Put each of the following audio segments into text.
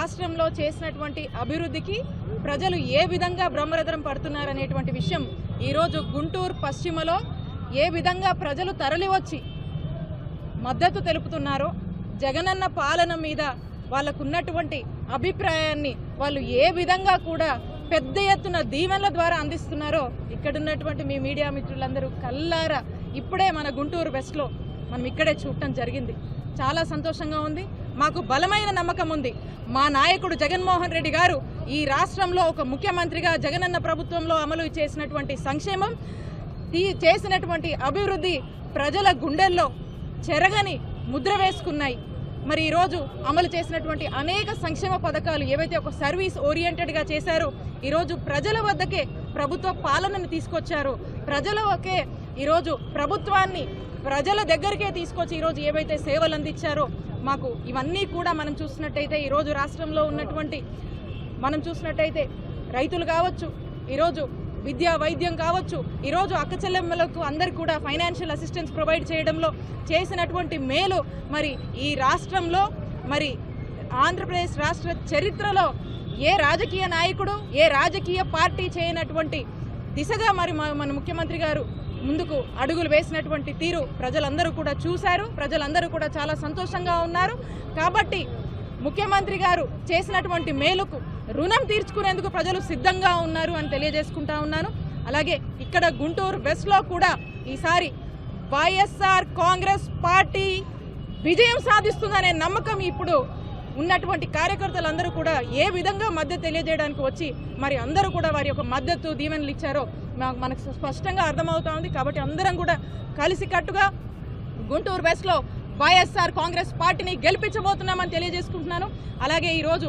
రాష్ట్రంలో చేసినటువంటి అభివృద్ధికి ప్రజలు ఏ విధంగా బ్రహ్మరథరం పడుతున్నారనేటువంటి విషయం ఈరోజు గుంటూరు పశ్చిమలో ఏ విధంగా ప్రజలు తరలివచ్చి మద్దతు తెలుపుతున్నారో జగనన్న పాలన మీద వాళ్ళకున్నటువంటి అభిప్రాయాన్ని వాళ్ళు ఏ విధంగా కూడా పెద్ద ఎత్తున దీవెనల ద్వారా అందిస్తున్నారో ఇక్కడున్నటువంటి మీ మీడియా మిత్రులందరూ కల్లారా ఇప్పుడే మన గుంటూరు వెస్ట్లో మనం ఇక్కడే చూడటం జరిగింది. చాలా సంతోషంగా ఉంది. మాకు బలమైన నమ్మకం ఉంది. మా నాయకుడు జగన్మోహన్ రెడ్డి గారు ఈ రాష్ట్రంలో ఒక ముఖ్యమంత్రిగా జగనన్న ప్రభుత్వంలో అమలు చేసినటువంటి సంక్షేమం తీ- చేసినటువంటి అభివృద్ధి ప్రజల గుండెల్లో చెరగని ముద్ర వేసుకున్నాయి. మరి ఈరోజు అమలు చేసినటువంటి అనేక సంక్షేమ పథకాలు ఏవైతే ఒక సర్వీస్ ఓరియంటెడ్గా చేశారో ఈరోజు ప్రజల వద్దకే ప్రభుత్వ పాలనను తీసుకొచ్చారో. ప్రజలకే ఈరోజు ప్రభుత్వాన్ని ప్రజల దగ్గరికే తీసుకొచ్చి ఈరోజు ఏవైతే సేవలు అందించారో మాకు ఇవన్నీ కూడా మనం చూసినట్టయితే ఈరోజు రాష్ట్రంలో ఉన్నటువంటి మనం చూసినట్టయితే రైతులు కావచ్చు ఈరోజు విద్యా వైద్యం కావచ్చు ఈరోజు అక్క చెల్లెమ్మలకు అందరు కూడా ఫైనాన్షియల్ అసిస్టెన్స్ ప్రొవైడ్ చేయడంలో చేసినటువంటి మేలు మరి ఈ రాష్ట్రంలో మరి ఆంధ్రప్రదేశ్ రాష్ట్ర చరిత్రలో ఏ రాజకీయ నాయకుడు ఏ రాజకీయ పార్టీ చేయనటువంటి దిశగా మరి మా- మన ముఖ్యమంత్రి గారు ముందుకు అడుగులు వేసినటువంటి తీరు ప్రజలందరూ కూడా చూశారు. ప్రజలందరూ కూడా చాలా సంతోషంగా ఉన్నారు. కాబట్టి ముఖ్యమంత్రి గారు చేసినటువంటి మేలుకు రుణం తీర్చుకునేందుకు ప్రజలు సిద్ధంగా ఉన్నారు అని తెలియజేసుకుంటా ఉన్నాను. అలాగే ఇక్కడ గుంటూరు వెస్ట్లో కూడా ఈసారి వైఎస్ఆర్ కాంగ్రెస్ పార్టీ విజయం సాధిస్తుందనే నమ్మకం ఇప్పుడు ఉన్నటువంటి కార్యకర్తలందరూ కూడా ఏ విధంగా మద్దతు తెలియజేయడానికి వచ్చి మరి అందరూ కూడా వారి యొక్క మద్దతు దీవెనలు ఇచ్చారో మా- మనకు స్పష్టంగా అర్థమవుతా ఉంది కాబట్టి అందరం కూడా కలిసికట్టుగా గుంటూరు వెస్ట్లో వైఎస్ఆర్ కాంగ్రెస్ పార్టీని గెలిపించబోతున్నామని తెలియజేసుకుంటున్నాను. అలాగే ఈరోజు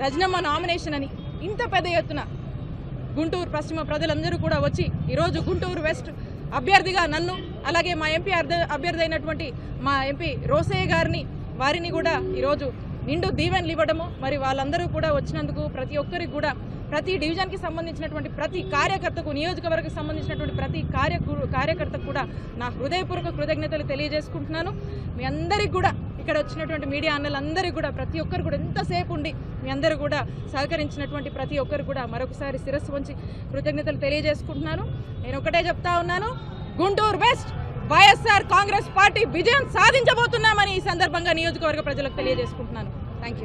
రజనమ్మ నామినేషన్ అని ఇంత పెద్ద ఎత్తున గుంటూరు పశ్చిమ ప్రజలందరూ కూడా వచ్చి ఈరోజు గుంటూరు వెస్ట్ అభ్యర్థిగా నన్ను అలాగే మా ఎంపీ అర్థ అభ్యర్థి అయినటువంటి మా ఎంపీ రోసయ్య గారిని వారిని కూడా ఈరోజు నిండు దీవెనలు ఇవ్వడము మరి వాళ్ళందరూ కూడా వచ్చినందుకు ప్రతి ఒక్కరికి కూడా ప్రతి డివిజన్కి సంబంధించినటువంటి ప్రతి కార్యకర్తకు నియోజకవర్గకు సంబంధించినటువంటి ప్రతి కార్య కార్యకర్తకు కూడా నా హృదయపూర్వక కృతజ్ఞతలు తెలియజేసుకుంటున్నాను. మీ అందరికీ కూడా ఇక్కడ వచ్చినటువంటి మీడియా అన్నలందరికీ కూడా ప్రతి ఒక్కరు కూడా ఎంతసేపు ఉండి మీ అందరూ కూడా సహకరించినటువంటి ప్రతి ఒక్కరు కూడా మరొకసారి శిరస్సు వంచి కృతజ్ఞతలు తెలియజేసుకుంటున్నాను. నేను ఒకటే చెప్తా ఉన్నాను Guntur best! YSR Congress party విజయం సాధించబోతున్నామని ఈ సందర్భంగా నియోజకవర్గ ప్రజలకు తెలియజేసుకుంటున్నాను. థ్యాంక్